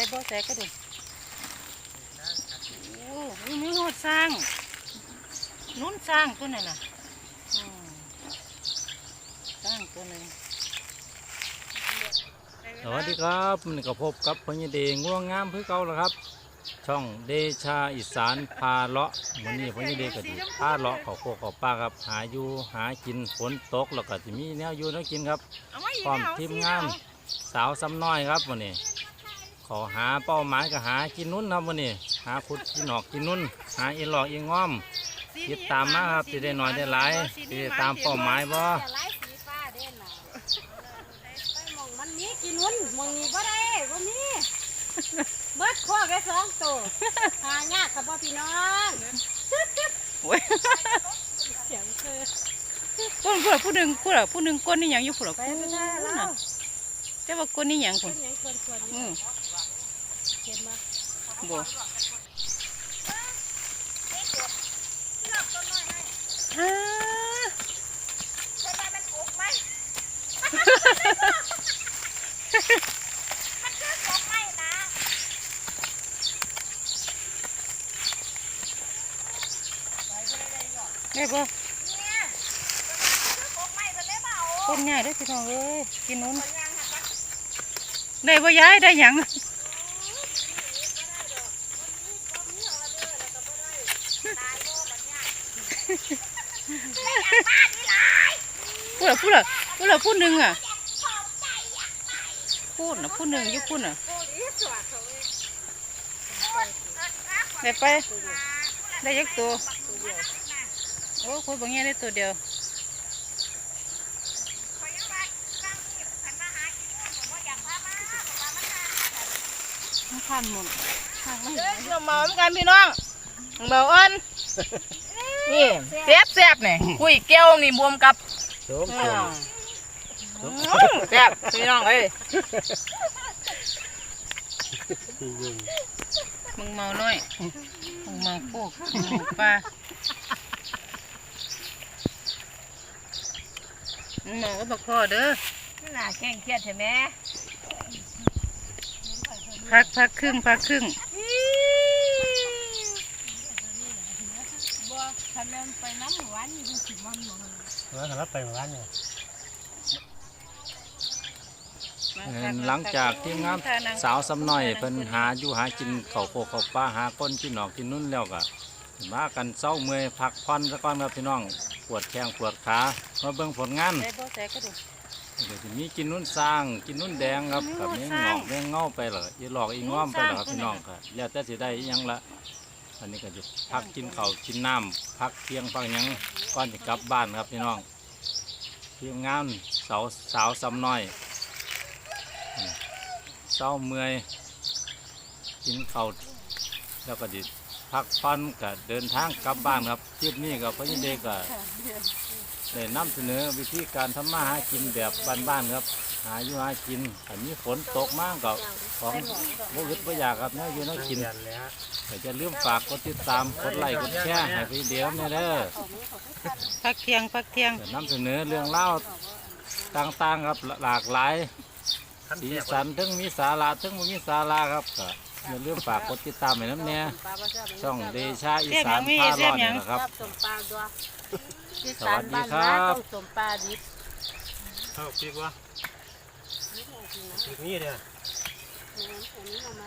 ได้บ่แสก็ดูโอ้ยมีหอดสร้างนุ่นสร้างตัวนั้นน่ะอืมสร้างตัวหนึงสวัสดีครับมันก็พบกับพญเดงง่วงงามเพื่อเก่าแล้วครับ ช่องเดชาอีสานพาเลาะวันนี้พญเดก็ดีพาเลาะเขาโคกเขาป้าครับ หาอยู่หากินฝนตกแล้วก็จะมีแนวอยู่แนวกินครับเอามาอีกพร้อมแล้วทีมสิงานเอสาวซ้ำน้อยครับวันนี้ ขอหาเป้าหมายก็หากินนุ่นครับวันนี้หาขุดกินหอกกินนุ่นหาอีหลอกอีง้อมติดตามมาครับสิได้น้อยได้หลายสิได้ตามเป้าหมายบ่จะไล่สีฟ้าเด่นน่ะไปหมองมันมีกินนุ่นหมองนี้บ่ได้บ่มีเบิดข้อแค่สองตัวหายากกับพ่อพี่น้องโอ้ยเสียงคือพูดพูดผู้หนึ่งพูดอะผู้หนึ่งก้นนี่หยังอยู่ผู้หรอไปไม่ได้แล้วแต่ว่าก้นนี่หยังคคุนณยังคนคนอืม เห็นมาบ่อ่าได้บ่คนง่ายได้อพี่น้องเอ้ยกินนู้นได้บ่ย้ายได้หยัง พูดละพูดละพูดละพูดหนึ่งอะพูดนะพูดหนึ่งยุพูดน่ะได้ไป ได้ยักตัว โอ้คุยบางอย่างได้ตัวเดียวมันข้ามหมดข้ามไม่เราเมาเหมือนกันพี่น้องเมาอ่อน นี่แซ่บแซ่บเนี่ยคุยเกี้ยวนี่บวมกับโสมอืโสมมแซ่บพี่น้องเอ้ยมึงเมาน้อยมึงเมาพวกมึงเมาปลามึงเมาก็บอกพ่อเด้อน่าแข่งเครียดใช่ไหมพักพักครึ่งพักครึ่ง บ่คันแม่นไป น้วานนี่คือสิมันบ่เออสำหรับไปหมู่บ้านเนี่ยหลังจากทีมงานสาวซ้ำน้อยเพิ่นหาอยู่หากินเขาโคเขาป้าหาก้นกินหนอกกินนุ่นแล้วก็มากันเศร้าเมื่อยพักผ่อนซะก่อนครับพี่น้องปวดแข้งปวดขามาเบิ่งผลงานเดี๋ยวจะมีกินนุ่นสร้างกินนุ่นแดงครับกับนี้หงอกแดงเง่าไปเลยอีหลอกอีง้อมไปเลยครับพี่น้องครับแล้วแต่สิได้ยังละ อันนี้ก็จะพักกินข้าวกินน้ำพักเที่ยงพักยังก่อนจะกลับบ้านครับพี่น้องทีมงานสาวสาวซ้ำน้อยเศร้าเมื่อยกินข้าวแล้วก็ดิพักผ่อนก็เดินทางกลับบ้านครับคลิปนี้กับพี่เด็กก็ได้นำเสนอวิธีการทำมาหากินแบบบ้านๆครับ หาอยู่หากินถ้ามีฝนตกมากก็ของบ่อึดบ่อยากครับเนาะอยู่เนาะกินเดือนแล้วแต่จะลืมฝากกดติดตามกดไลค์กดแชร์ให้พี่เดียวเนี่ยเด้อพักเที่ยงพักเที่ยงจะนำเสนอเรื่องเล่าวต่างๆครับหลากหลายขั้นสีเทียบสันทั้งมีสาระทั้งบ่มีสาระครับก็อย่าลืมฝากกดติดตามให้น้ำเนี่ยช่องเดชาอีสานพาร้อนนี่นะครับสมปลาตัวที่สวัสดีครับานนาต้องสมปลาดิบเท่าปีกวะปีก นี้เนี่ยอันนี้เอามา